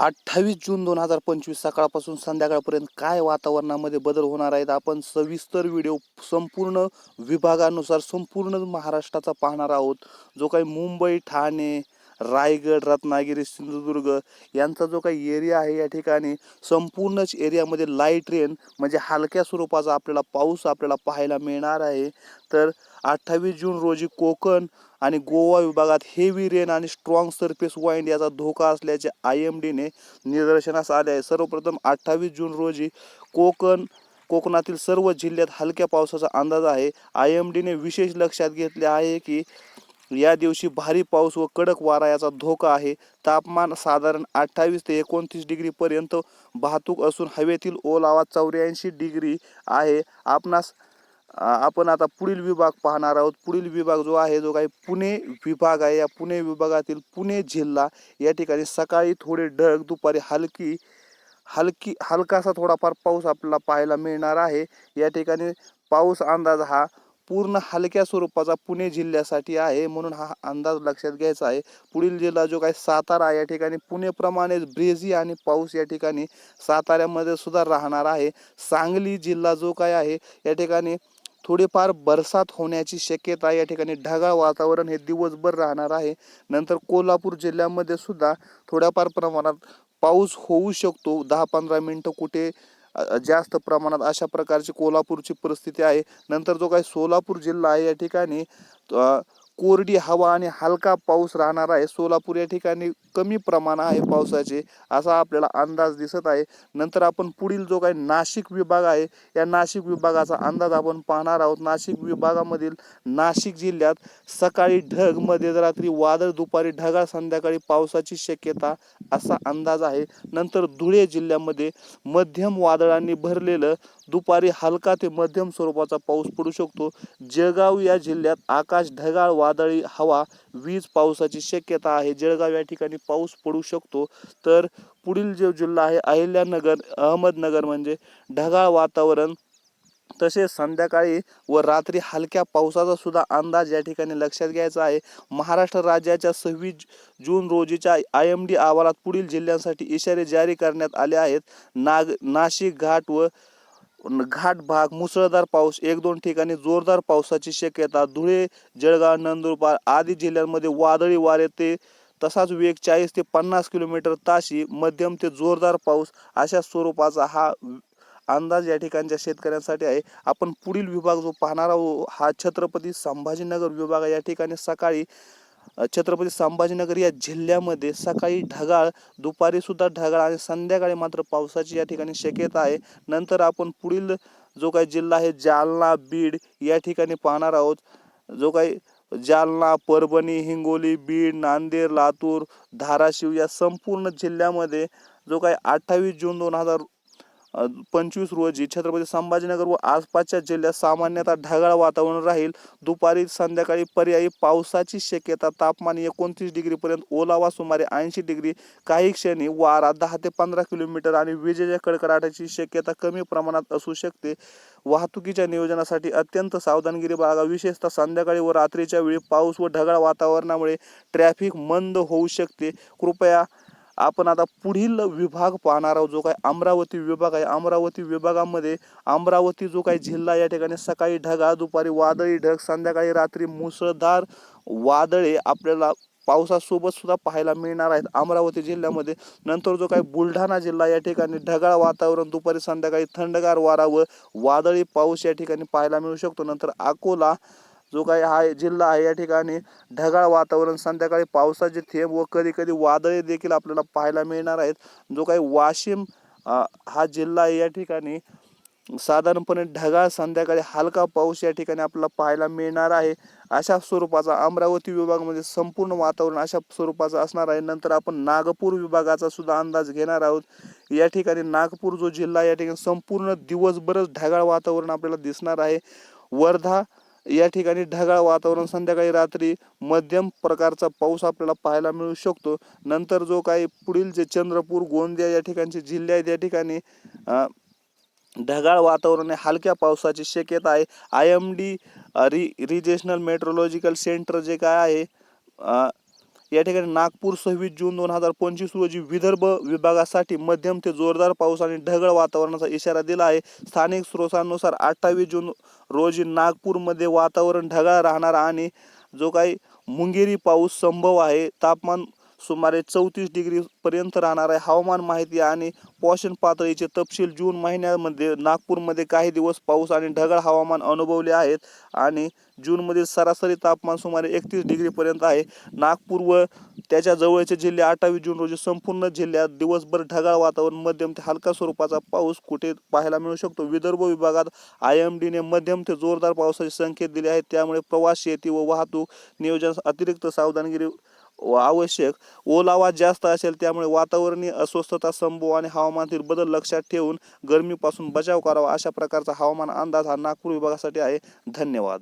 अठ्ठावीस जून दोन हजार पंचवीस सकाळपासून संध्याकाळपर्यंत काय वातावरणामध्ये बदल होणार आहेत? आपण सविस्तर व्हिडिओ संपूर्ण विभागानुसार संपूर्ण महाराष्ट्राचा पाहणार आहोत. जो काही मुंबई ठाणे रायगड रत्नागिरी सिंधुदुर्ग यांचा जो काही एरिया आहे या ठिकाणी संपूर्णच एरियामध्ये लाइट रेन म्हणजे हलक्या स्वरूपाचा आपल्याला पाऊस आपल्याला पाहायला मिळणार आहे. तर अठ्ठावीस जून रोजी कोकण आणि गोवा विभागात हेवी रेन आणि स्ट्रॉंग सरफेस वाईंड याचा धोका असल्याचे आय एम डीने निदर्शनास आले आहे. सर्वप्रथम अठ्ठावीस जून रोजी कोकण कोकणातील सर्व जिल्ह्यात हलक्या पावसाचा अंदाज आहे. आय एम डीने विशेष लक्षात घेतले आहे की या दिवशी भारी पाऊस व कडक वारा याचा धोका आहे. तापमान साधारण अठ्ठावीस ते एकोणतीस डिग्रीपर्यंत वाहतूक असून हवेतील ओलावा चौऱ्याऐंशी डिग्री आहे. आपणास आपण आता पुढील विभाग पाहणार आहोत. पुढील विभाग जो आहे जो काही पुणे विभाग आहे या पुणे विभागातील पुणे जिल्हा या ठिकाणी सकाळी थोडे ढग दुपारी हलकी हलकी हलकासा थोडाफार पाऊस आपल्याला पाहायला मिळणार आहे. या ठिकाणी पाऊस अंदाज हा पूर्ण हलक्या स्वरूपाचा पुणे जिल्ह्यासाठी आहे म्हणून हा अंदाज लक्षात घ्यायचा आहे. पुढील जिल्हा जो काही सातारा या ठिकाणी पुणेप्रमाणेच ब्रेझी आणि पाऊस या ठिकाणी साताऱ्यामध्ये सुद्धा राहणार आहे. सांगली जिल्हा जो काय आहे या ठिकाणी थोडीफार बरसात होण्याची शक्यता या ठिकाणी ढगाळ वातावरण हे दिवसभर राहणार आहे. नंतर कोल्हापूर जिल्ह्यामध्ये सुद्धा थोड्याफार प्रमाणात पाऊस होऊ शकतो. दहा पंधरा मिनटं कुठे जास्त प्रमाणात अशा प्रकारची कोल्हापूरची परिस्थिती आहे. नंतर जो काही सोलापूर जिल्हा आहे या ठिकाणी कोरडी हवा आणि हलका पाऊस राहणार आहे. सोलापूर या ठिकाणी कमी प्रमाण आहे पावसाचे असा आपल्याला अंदाज दिसत आहे. नंतर आपण पुढील जो काही नाशिक विभाग आहे या नाशिक विभागाचा अंदाज आपण पाहणार आहोत. नाशिक विभागामधील नाशिक जिल्ह्यात सकाळी ढगमध्ये रात्री वादळ दुपारी ढगाळ संध्याकाळी पावसाची शक्यता असा अंदाज आहे. नंतर धुळे जिल्ह्यामध्ये मध्यम वादळांनी भरलेलं दुपारी हलका ते मध्यम स्वरूपाचा पाऊस पडू शकतो. जळगाव या जिल्ह्यात आकाश ढगाळ वादळी हवा वीज पावसाची शक्यता आहे. जळगाव या ठिकाणी पाऊस पडू शकतो. तर पुढील जो जिल्हा आहे अहिल्यानगर अहमदनगर म्हणजे ढगाळ वातावरण. तसेच संध्याकाळी व रात्री हलक्या पावसाचा सुद्धा अंदाज या ठिकाणी लक्षात घ्यायचा आहे. महाराष्ट्र राज्याच्या सव्वीस जून रोजीच्या आय एम डी अहवालात पुढील जिल्ह्यांसाठी इशारे जारी करण्यात आले आहेत. नाग नाशिक घाट व घाट भाग मुसळधार पाऊस एक दोन ठिकाणी जोरदार पावसाची शक्यता धुळे जळगाव नंदुरबार आदी जिल्ह्यांमध्ये वादळी वारे ते तसाच वेग चाळीस ते पन्नास किलोमीटर ताशी मध्यम ते जोरदार पाऊस अशा स्वरूपाचा हा अंदाज या ठिकाणच्या शेतकऱ्यांसाठी आहे. आपण पुढील विभाग जो पाहणार आहोत हा छत्रपती संभाजीनगर विभाग आहे. या ठिकाणी सकाळी छत्रपती संभाजीनगर या जिल्ह्यामध्ये सकाळी ढगाळ दुपारी सुद्धा ढगाळ आणि संध्याकाळी मात्र पावसाची या ठिकाणी शक्यता आहे. नंतर आपण पुढील जो काही जिल्हा आहे जालना बीड या ठिकाणी पाहणार आहोत. जो काही जालना परभणी हिंगोली बीड नांदेड लातूर धाराशिव या संपूर्ण जिल्ह्यामध्ये जो काही अठ्ठावीस जून दोन हजार पंचवीस रोजी छत्रपती संभाजीनगर व आसपासच्या जिल्ह्यात सामान्यतः ढगाळ वातावरण राहील. दुपारी संध्याकाळी पर्यायी पावसाची शक्यता तापमान एकोणतीस डिग्रीपर्यंत ओलावा सुमारे ऐंशी डिग्री काही क्षणी वारा दहा ते पंधरा किलोमीटर आणि विजेच्या कडकडाटाची शक्यता कमी प्रमाणात असू शकते. वाहतुकीच्या नियोजनासाठी अत्यंत सावधानगिरी बाळगा. विशेषतः संध्याकाळी व रात्रीच्या वेळी पाऊस व ढगाळ वातावरणामुळे ट्रॅफिक मंद होऊ शकते. कृपया आपण आता पुढील विभाग पाहणार आहोत जो काय अमरावती विभाग आहे. अमरावती विभागामध्ये अमरावती जो काही जिल्हा या ठिकाणी सकाळी ढगाळ दुपारी वादळी ढग संध्याकाळी रात्री मुसळधार वादळे आपल्याला पावसासोबत सुद्धा पाहायला मिळणार आहेत. अमरावती जिल्ह्यामध्ये नंतर जो काही बुलढाणा जिल्हा या ठिकाणी ढगाळ वातावरण दुपारी संध्याकाळी थंडगार वारा व वादळी पाऊस या ठिकाणी पाहायला मिळू शकतो. नंतर अकोला जो काही हा जिल्हा आहे या ठिकाणी ढगाळ वातावरण संध्याकाळी पावसाचे थेंब व कधी कधी वादळे देखील आपल्याला पाहायला मिळणार आहेत. जो काही वाशिम हा जिल्हा आहे या ठिकाणी साधारणपणे ढगाळ संध्याकाळी हलका पाऊस या ठिकाणी आपल्याला पाहायला मिळणार आहे. अशा स्वरूपाचा अमरावती विभागामध्ये संपूर्ण वातावरण अशा स्वरूपाचं असणार आहे. नंतर आपण नागपूर विभागाचा सुद्धा अंदाज घेणार आहोत. या ठिकाणी नागपूर जो जिल्हा या ठिकाणी संपूर्ण दिवसभरच ढगाळ वातावरण आपल्याला दिसणार आहे. वर्धा या ठिकाणी ढगाळ वातावरण संध्याकाळी रात्री मध्यम प्रकारचा पाऊस आपल्याला पाहायला मिळू शकतो. नंतर जो काही पुढील जे चंद्रपूर गोंदिया या ठिकाणचे जिल्हे आहेत या ठिकाणी ढगाळ वातावरण हलक्या पावसाची शक्यता आहे. I M D re regional meteorological centre जे काय आहे या ठिकाणी नागपूर सव्वीस जून दोन हजार पंचवीस रोजी विदर्भ विभागासाठी मध्यम ते जोरदार पाऊस आणि ढगळ वातावरणाचा इशारा दिला आहे. स्थानिक स्रोतांनुसार अठ्ठावीस जून रोजी नागपूरमध्ये वातावरण ढगाळ राहणार आणि जो काही मुंगेरी पाऊस संभव आहे तापमान सुमारे चौतीस डिग्री पर्यंत राहणार आहे. हवामान माहिती आणि पोषण पातळीचे तपशील जून महिन्यामध्ये नागपूरमध्ये काही दिवस पाऊस आणि ढगाळ हवामान अनुभवले आहेत आणि जूनमधील सरासरी तापमान सुमारे एकतीस डिग्रीपर्यंत आहे. नागपूर व त्याच्या जवळचे जिल्हे अठ्ठावीस जून रोजी संपूर्ण जिल्ह्यात दिवसभर ढगाळ वातावरण मध्यम ते हलका स्वरूपाचा पाऊस कुठे पाहायला मिळू शकतो? विदर्भ विभागात आय एम डीने मध्यम ते जोरदार पावसाचे संकेत दिले आहेत. त्यामुळे प्रवास शेती व वाहतूक नियोजन अतिरिक्त सावधानगिरी आवश्यक ओलावा जास्त असेल त्यामुळे वातावरणीय अस्वस्थता संभव आणि हवामानातील बदल लक्षात ठेवून गरमीपासून बचाव करावा अशा प्रकारचा हवामान अंदाज हा नागपूर विभागासाठी आहे. धन्यवाद.